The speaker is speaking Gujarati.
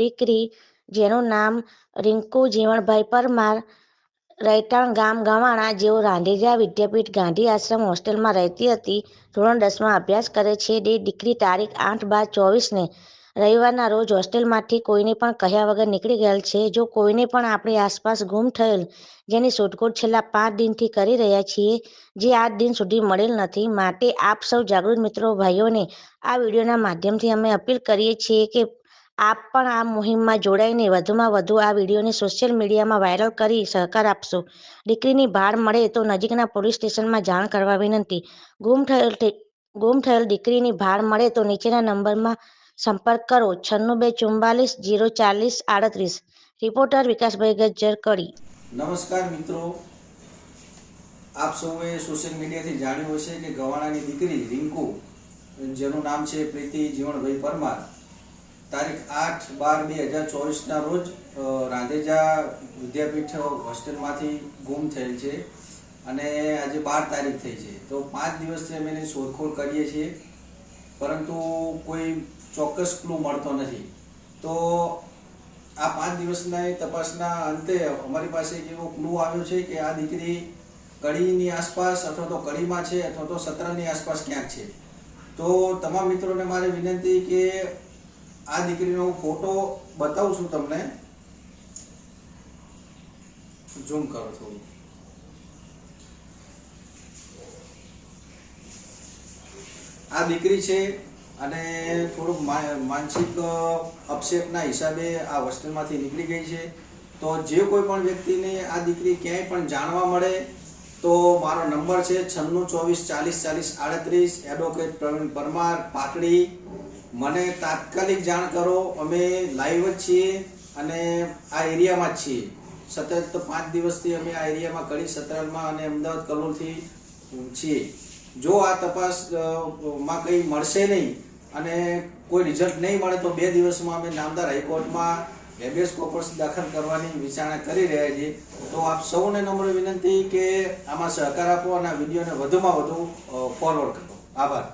દીકરી, જેનું નામ રિંકુ જીવણભાઈ પરમાર રહેઠાણ ગામ ગવાણા જેઓ રાંધેજા વિદ્યાપીઠ ગાંધી આશ્રમ હોસ્ટેલમાં રહેતી હતી, ધોરણ દસમાં અભ્યાસ કરે છે. તે દીકરી તારીખ આઠ બાર ચોવીસને રવિવારના રોજ હોસ્ટેલમાંથી કોઈને પણ કહ્યા વગર નીકળી ગયેલ છે. જો કોઈને પણ આપણી આસપાસ ગુમ થયેલ, જેની શોધખોળ છેલ્લા પાંચ દિનથી કરી રહ્યા છીએ, જે આજ દિન સુધી મળેલ નથી, માટે આપ સૌ જાગૃત મિત્રો, ભાઈઓને આ વિડીયોના માધ્યમથી અમે અપીલ કરીએ છીએ કે આપ પણ આ મુહિમમાં જોડાઈને વધુમાં વધુ આ વિડીયોને સોશિયલ મીડિયામાં વાયરલ કરી સહકાર આપશો. દીકરીની ભાળ મળે તો નજીકના પોલીસ સ્ટેશનમાં જાણ કરવા વિનંતી. ગુમ થયેલ ગુમ થયેલ દીકરીની ભાળ મળે તો નીચેના નંબરમાં સંપર્ક કરો. છન્નું બે ચુમ્બાલીસ જીરો ચાલીસ, આડત્રીસ. રિપોર્ટર વિકાસભાઈ ગજ્જર કડી નમસ્કાર મિત્રો. આપ સૌએ સોશિયલ મીડિયાથી જાણ્યું હશે કે ગવાણાની દીકરી રિંકુ, જેનું નામ છે પ્રીતિ જીવણભાઈ પરમાર તારીખ આઠ બાર બે હજાર ચોવીસના રોજ રાંધેજા વિદ્યાપીઠ હોસ્ટેલમાંથી ગુમ થયેલ છે અને આજે બાર તારીખ થઈ છે. તો પાંચ દિવસથી અમે એની શોધખોળ કરીએ છીએ, પરંતુ કોઈ ચોક્કસ ક્લુ મળતો નથી. તો આ પાંચ દિવસના તપાસના અંતે અમારી પાસે એક એવો ક્લુ આવ્યો છે કે આ દીકરી કડીની આસપાસ અથવા તો કડીમાં છે અથવા તો સત્રની આસપાસ ક્યાંક છે. તો તમામ મિત્રોને મારે વિનંતી કે આ દીકરીનો ફોટો બતાવું છું તમને. ઝૂમ કરો થોડું. આ દીકરી છે અને થોડુંક માનસિક અપસેટના હિસાબે આ હોસ્ટેલમાંથી નીકળી ગઈ છે. તો જે કોઈ પણ વ્યક્તિને આ દીકરી ક્યાંય પણ જાણવા મળે, તો મારો નંબર છે છન્નું ચોવીસ ચાલીસ ચાલીસ આડત્રીસ, એડવોકેટ પ્રવીણ પરમાર, પાટડી. મને તાત્કાલિક જાણ કરો, અમે લાઈવ જ છીએ અને આ એરિયામાં જ છીએ. સતત પાંચ દિવસથી અમે આ એરિયામાં કડી સતરાલમાં અને અમદાવાદ કલોલથી છીએ. જો આ તપાસમાં કંઈ મળશે નહીં અને કોઈ રિઝલ્ટ નહીં મળે તો બે દિવસમાં અમે નામદાર હાઈકોર્ટમાં હેબિયસ કોર્પસ દાખલ કરવાની વિચારણા કરી રહ્યા છીએ. તો આપ સૌને નમ્ર વિનંતી કે આમાં સહકાર આપો અને આ વિડીયોને વધુમાં વધુ ફોરવર્ડ કરો. આભાર.